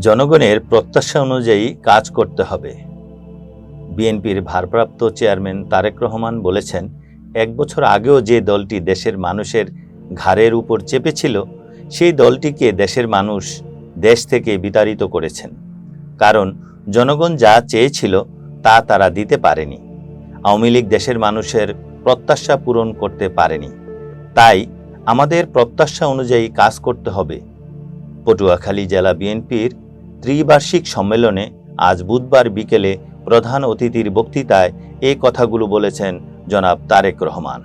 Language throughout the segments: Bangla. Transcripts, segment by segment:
জনগণের প্রত্যাশা অনুযায়ী কাজ করতে হবে। বিএনপির ভারপ্রাপ্ত চেয়ারম্যান তারেক রহমান বলেছেন, এক বছর আগেও যে দলটি দেশের মানুষের ঘাড়ের উপর চেপেছিল, সেই দলটিকে দেশের মানুষ দেশ থেকে বিতাড়িত করেছেন। কারণ জনগণ যা চেয়েছিল, তা তারা দিতে পারেনি। আওয়ামী লীগ দেশের মানুষের প্রত্যাশা পূরণ করতে পারেনি। তাই আমাদের প্রত্যাশা অনুযায়ী কাজ করতে হবে। পটুয়াখালী জেলা বিএনপির ত্রিবার্ষিক সম্মেলনে আজ বুধবার বিকেলে প্রধান অতিথির বক্তৃতায় এ কথাগুলো বলেছেন জনাব তারেক রহমান।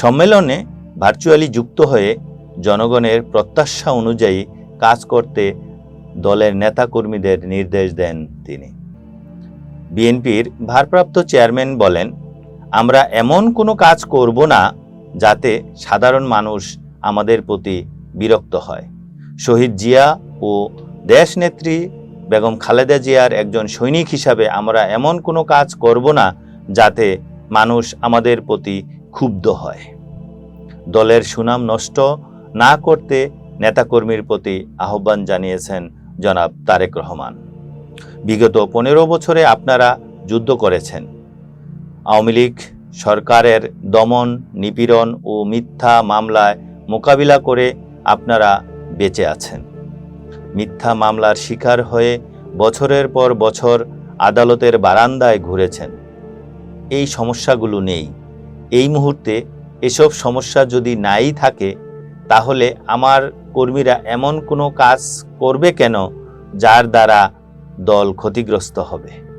সম্মেলনে ভার্চুয়ালি যুক্ত হয়ে জনগণের প্রত্যাশা অনুযায়ী কাজ করতে দলের নেতাকর্মীদের নির্দেশ দেন তিনি। বিএনপির ভারপ্রাপ্ত চেয়ারম্যান বলেন, আমরা এমন কোনো কাজ করব না যাতে সাধারণ মানুষ আমাদের প্রতি বিরক্ত হয়। শহীদ জিয়া ও দেশনেত্রী বেগম খালেদা জিয়ার একজন সৈনিক হিসাবে আমরা এমন কোনো কাজ করব না যাতে মানুষ আমাদের প্রতি ক্ষুব্ধ হয়। দলের সুনাম নষ্ট না করতে নেতাকর্মীর প্রতি আহ্বান জানিয়েছেন জনাব তারেক রহমান। বিগত পনেরো বছরে আপনারা যুদ্ধ করেছেন। আওয়ামী লীগ সরকারের দমন, নিপীড়ন ও মিথ্যা মামলায় মোকাবিলা করে আপনারা বেঁচে আছেন। মিথ্যা মামলার শিকার হয়ে বছরের পর বছর আদালতের বারান্দায় ঘুরেছেন। এই সমস্যাগুলো নেই। এই মুহূর্তে এসব সমস্যা যদি নাই থাকে, তাহলে আমার কর্মীরা এমন কোনো কাজ করবে কেন যার দ্বারা দল ক্ষতিগ্রস্ত হবে?